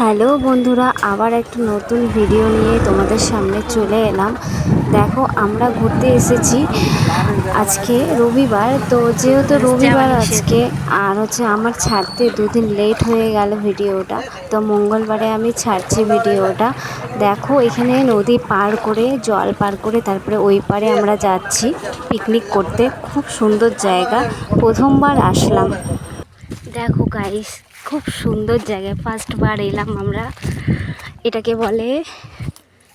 Hello বন্ধুরা আবার একটা নতুন ভিডিও নিয়ে তোমাদের সামনে চলে এলাম। দেখো আমরা ঘুরতে এসেছি আজকে রবিবার। তো যেহেতু রবিবার আজকে আর হচ্ছে আমার ছাড়তে দুদিন লেট হয়ে গেল ভিডিওটা তো মঙ্গলবারে আমি ছাড়ছি ভিডিওটা দেখো এখানে নদী পার করে জল পার করে তারপরে ওই পারে আমরা যাচ্ছি পিকনিক করতে। খুব সুন্দর জায়গা। প্রথমবার আসলাম। দেখো গাইস খুব সুন্দর জায়গা ফার্স্ট বার এলাম আমরা। এটাকে বলে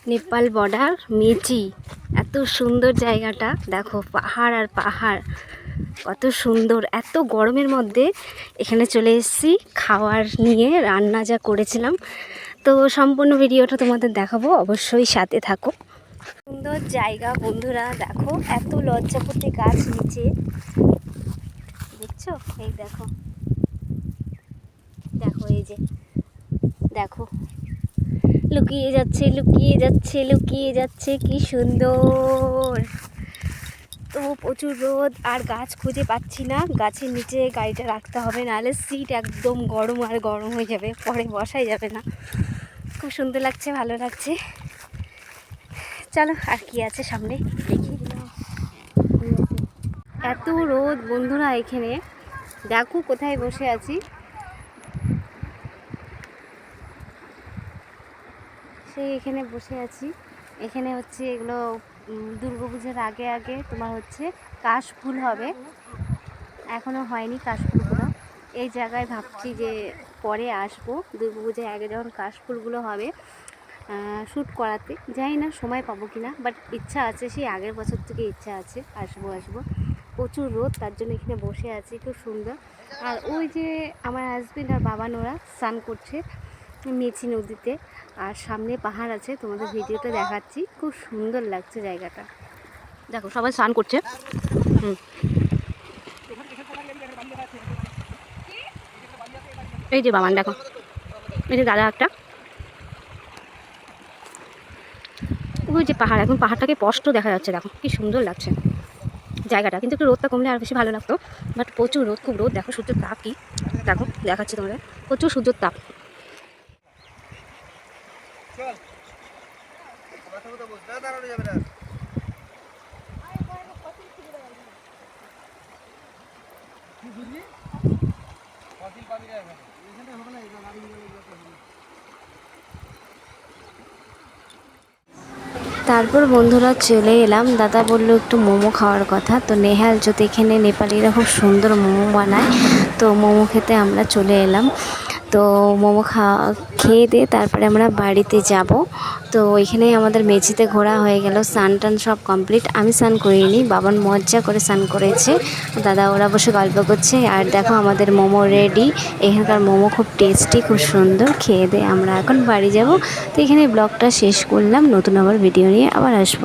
নেপাল বর্ডার মেচি এত সুন্দর জায়গাটা। দেখো, পাহাড় আর পাহাড়। কত সুন্দর। এত গরমের মধ্যে এখানে চলে এসেছি খাওয়ার নিয়ে, রান্না যা করেছিলাম। তো সম্পূর্ণ ভিডিওটা তোমাদের দেখাবো। অবশ্যই সাথে থাকো। সুন্দর জায়গা, বন্ধুরা। দেখো, এত লজ্জাপতি গাছ নিচে। দেখছ? এই দেখো। এই যে দেখো, লুকিয়ে যাচ্ছে লুকিয়ে যাচ্ছে লুকিয়ে যাচ্ছে, কি সুন্দর। তো প্রচুর রোদ, আর গাছ খুঁজে পাচ্ছি না। গাছের নিচে গাড়িটা রাখতে হবে, নাহলে সিট একদম গরম আর গরম হয়ে যাবে, পরে বসাই যাবে না। খুব সুন্দর লাগছে, ভালো লাগছে। চলো, আর কি আছে সামনে, দেখি। এত রোদ বন্ধুরা এখানে। দেখো কোথায় বসে আছি। সেই এখানে বসে আছি। এখানে হচ্ছে এগুলো দুর্গা পুজোর আগে আগে তোমার হচ্ছে কাশ ফুল হবে। এখনও হয়নি কাশ ফুলগুলো এই জায়গায় ভাবছি যে পরে আসব। দুর্গা পুজোর আগে যখন কাশ ফুলগুলো হবে শ্যুট করাতে। জানি না সময় পাবো কি না বাট ইচ্ছা আছে, সেই আগের বছর থেকে ইচ্ছা আছে, আসব আসব। প্রচুর রোদ, তার জন্য এখানে বসে আছি, খুব সুন্দর। আর ওই যে আমার হাজব্যান্ড আর বাবা নোরা স্নান করছে মেচি নদীতে। আর সামনে পাহাড় আছে, তোমাদের ভিডিওতে দেখাচ্ছি। খুব সুন্দর লাগছে জায়গাটা। দেখো, সবাই স্নান করছে। হুম। এই যে বাবান দেখো। এই যে দাদা একটা। ওই যে পাহাড়, এখন পাহাড়টাকে স্পষ্ট দেখা যাচ্ছে, দেখো। কি সুন্দর লাগছে। জায়গাটা। কিন্তু একটু রোদটা কমলে আর বেশি ভালো লাগতো। বাট প্রচুর রোদ, খুব রোদ। দেখো, সূর্যের তাপ কি? দেখো, দেখাচ্ছি তোমাদের। প্রচুর সূর্যের তাপ। তারপর বন্ধুরা চলে এলাম। দাদা বলল একটু মোমো খাওয়ার কথা। তো নেহাল যদি এখানে নেপালিরা খুব সুন্দর মোমো বানায় তো মোমো খেতে আমরা চলে এলাম। তো মোমো খাওয়া, খেয়ে দিয়ে তারপরে আমরা বাড়িতে যাব। তো ওইখানে আমাদের মেঝিতে ঘোরা হয়ে গেল, স্নান টান সব কমপ্লিট আমি স্নান করিনি, বাবান মজা করে স্নান করেছে। দাদা ওরা বসে গল্প করছে, আর দেখো আমাদের মোমো রেডি এখানকার মোমো খুব টেস্টি খুব সুন্দর। খেয়ে দিয়ে আমরা এখন বাড়ি যাব। তো এখানে ব্লগটা শেষ করলাম। নতুন আবার ভিডিও নিয়ে আবার আসব।